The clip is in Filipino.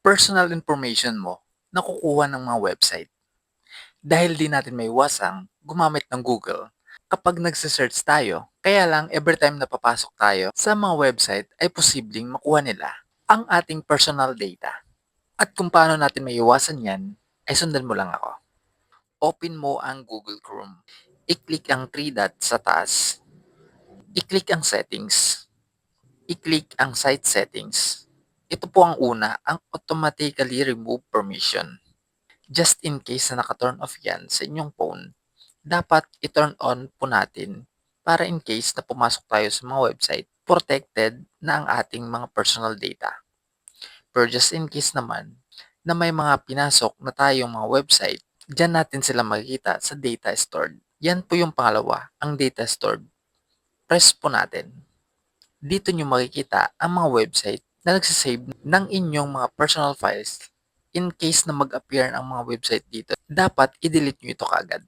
personal information mo nakukuha ng mga website. Dahil di natin may iwasang gumamit ng Google kapag nagsisearch tayo. Kaya lang, every time na papasok tayo sa mga website ay posibleng makuha nila ang ating personal data. At kung paano natin may iwasan yan, ay sundan mo lang ako. Open mo ang Google Chrome. I-click ang 3 dot sa taas. I-click ang settings. I-click ang site settings. Ito po ang una, ang automatically remove permission. Just in case na naka-turn off yan sa inyong phone, dapat i-turn on po natin para in case na pumasok tayo sa mga website, protected na ang ating mga personal data. Pero just in case naman na may mga pinasok na tayong mga website, dyan natin sila makikita sa data stored. Yan po yung pangalawa, ang data stored. Press po natin. Dito nyo makikita ang mga website na nagsisave ng inyong mga personal files in case na mag-appear ang mga website dito. Dapat i-delete nyo ito kagad.